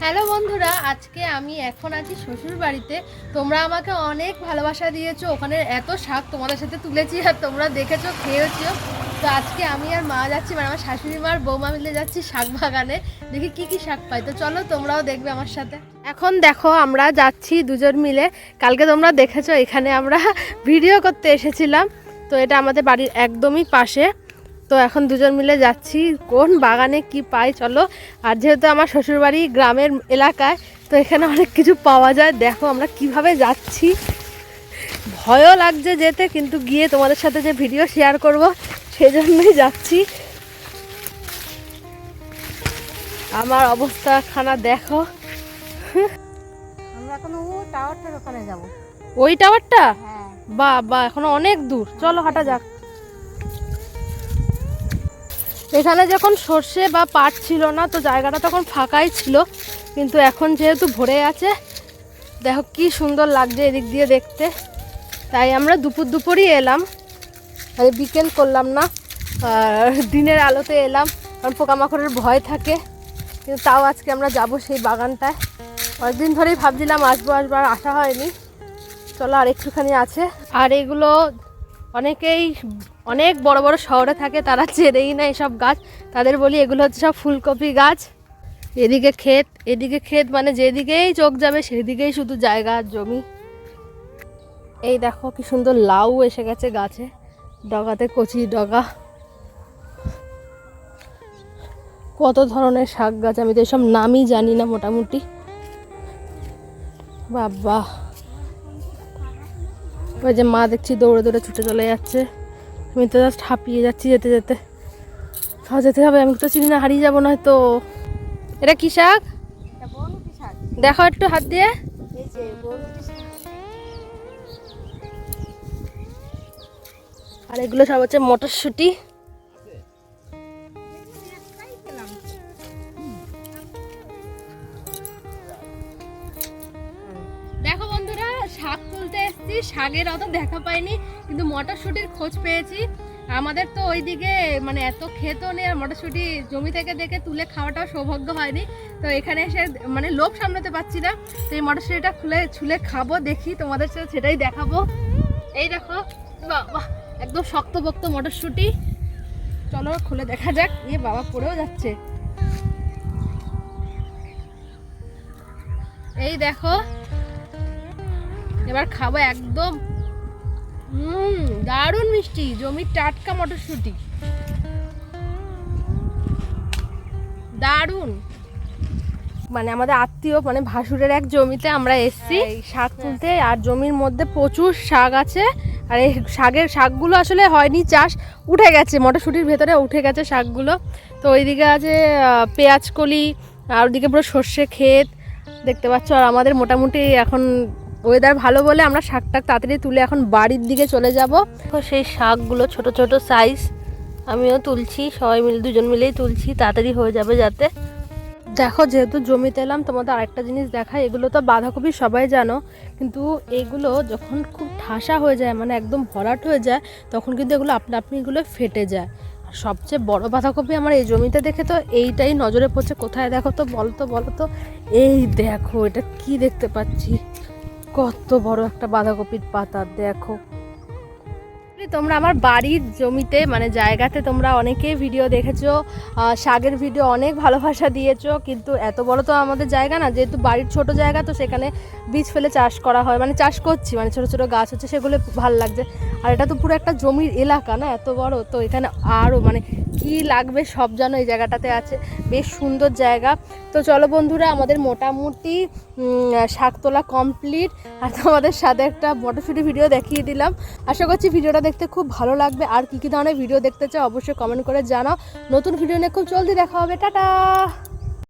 Hello বন্ধুরা, আজকে আমি এখন আছি শ্বশুর বাড়িতে তোমরা আমাকে অনেক ভালোবাসা দিয়েছ ওখানে এত শাক তোমাদের সাথে তুলেছি আর তোমরা দেখেছ খেয়েছো তো আজকে আমি আর মা যাচ্ছি মানে আমার শাশুড়ি মার বৌমা মিলে যাচ্ছি শাক বাগানে। দেখি কি কি শাক পাই। তো চলো, তোমরাও দেখবে আমার সাথে। এখন দেখো, আমরা যাচ্ছি দুজন মিলে। কালকে তোমরা দেখেছ, এখানে আমরা ভিডিও করতে এসেছিলাম। তো এটা আমাদের বাড়ির একদমই পাশে। তো এখন দুজন মিলে যাচ্ছি। কোন বাগানে কি পাই চলো। আর যেহেতু আমার শ্বশুরবাড়ি গ্রামের এলাকায় তো এখানে অনেক কিছু পাওয়া যায়। দেখো আমরা কীভাবে যাচ্ছি। ভয়ও লাগছে যেতে কিন্তু গিয়ে তোমাদের সাথে যে ভিডিও শেয়ার করব সেই জন্যই যাচ্ছি। আমার অবস্থা খানা দেখো। আমরা এখন টাওয়ারটার ওখানে যাব। ওই টাওয়ারটা বা বা এখনও অনেক দূর। চলো হাঁটা যাক। এখানে যখন সর্ষে বা পাট ছিল না, তো জায়গাটা তখন ফাঁকাই ছিল। কিন্তু এখন যেহেতু ভরে আছে, দেখো কি সুন্দর লাগছে এদিক দিয়ে দেখতে। তাই আমরা দুপুর দুপুরই এলাম। বিকেল করলাম না দিনের আলোতে এলাম, কারণ পোকামাকড়ের ভয় থাকে। কিন্তু তাও আজকে আমরা যাব সেই বাগানটায়। অনেকদিন ধরেই ভাবছিলাম আসব আসব, আর আসা হয়নি। চলো আর একটুখানি আছে। আর এগুলো অনেকেই অনেক বড় বড় শহরে থাকে, তারা চেনেই না এসব গাছ। তাদের বলি এগুলো হচ্ছে সব ফুলকপি গাছ। এদিকে ক্ষেত এদিকে ক্ষেত মানে যেদিকেই চোখ যাবে সেদিকেই শুধু জায়গা আর জমি। এই দেখো কি সুন্দর লাউ এসে গেছে গাছে, ডগাতে কচি ডগা। কত ধরনের শাক গাছ আমি তো এসব নামই জানি না মোটামুটি। বাবা। ওই যে মা দেখছি দৌড়ে দৌড়ে ছুটে চলে যাচ্ছে। আমি তো জাস্ট হাঁপিয়ে যাচ্ছি যেতে যেতে। তাও যেতে হবে আমি তো চিনি না হারিয়ে যাব না তো এটা কি শাক? দেখো একটু হাত দিয়ে। আর এগুলো সব হচ্ছে মটরশুঁটি। শাক তুলতে এসেছি, শাকের অত দেখা পাইনি, কিন্তু মটরশুঁটির খোঁজ পেয়েছি। আমাদের তো ওইদিকে মানে এত খেতেও নেই, আর মটরশুঁটি জমি থেকে দেখে তুলে খাওয়াটাও সৌভাগ্য হয়নি। তো এখানে এসে মানে লোভ সামলাতে পারছি না, তো এই মটরশুঁটিটা খুলে ছুলে খাব, দেখি তোমাদের সাথে সেটাই দেখাবো। এই দেখো বাহ, একদম শক্তপোক্ত মটরশুঁটি। চলো, খুলে দেখা যাক, এ বাবা পড়েও যাচ্ছে। এই দেখো এবার খাব একদম হুম দারুণ মিষ্টি জমির টাটকা মটরশুঁটি। দারুণ। মানে আমাদের আত্মীয় মানে ভাসুরের এক জমিতে আমরা এসছি শাক তুলতে আর জমির মধ্যে প্রচুর শাক আছে আর এই শাকের শাকগুলো আসলে হয়নি চাষ উঠে গেছে মটরশুঁটির ভেতরে উঠে গেছে শাকগুলো। তো ওইদিকে আছে আহ, পেঁয়াজ কলি আর ওদিকে পুরো সর্ষে ক্ষেত দেখতে পাচ্ছ আর আমাদের মোটামুটি এখন ওয়েদার ভালো বলে আমরা শাকটাক তাড়াতাড়ি তুলে এখন বাড়ির দিকে চলে যাব। তো সেই শাকগুলো ছোট ছোট সাইজ আমিও তুলছি সবাই মিলে দুজন মিলেই তুলছি তাড়াতাড়ি হয়ে যাবে যাতে। দেখো যেহেতু জমিতে এলাম তোমাদের আরেকটা জিনিস দেখায় এগুলো তো বাঁধাকপি সবাই জানো। কিন্তু এগুলো যখন খুব ঠাসা হয়ে যায় মানে একদম ভরাট হয়ে যায় তখন কিন্তু এগুলো আপনা আপনি এগুলো ফেটে যায়। আর সবচেয়ে বড় বাঁধাকপি আমার এই জমিতে দেখে তো এইটাই নজরে পড়ছে। কোথায় দেখো তো বলো তো বলো তো এই দেখো এটা কি দেখতে পাচ্ছি? কত বড় একটা বাঁধাকপির পাতা, দেখো। তোমরা আমার বাড়ির জমিতে মানে জায়গাতে তোমরা অনেকেই ভিডিও দেখেছ শাকের ভিডিও অনেক ভালোবাসা দিয়েছ, কিন্তু এত বড় তো আমাদের জায়গা না, যেহেতু বাড়ির ছোট জায়গা, তো সেখানে বীজ ফেলে চাষ করা হয়। মানে চাষ করছি মানে ছোট ছোট গাছ হচ্ছে, সেগুলো ভালো লাগছে। আর এটা তো পুরো একটা জমির এলাকা না, এত বড়, তো এখানে আরও মানে কি লাগবে সব যেন এই জায়গাটাতে আছে। বেশ সুন্দর জায়গা। তো চলো বন্ধুরা, আমাদের মোটামুটি শাক তোলা কমপ্লিট আর তোমাদের সাথে একটা মোটরশুটি ভিডিও দেখিয়ে দিলাম। আশা করছি ভিডিওটা দেখতে খুব ভালো লাগবে। আর কী কী ধরনের ভিডিও দেখতে চাও, অবশ্যই কমেন্ট করে জানাও। নতুন ভিডিও নিয়ে খুব জলদি দেখা হবে। টাটা!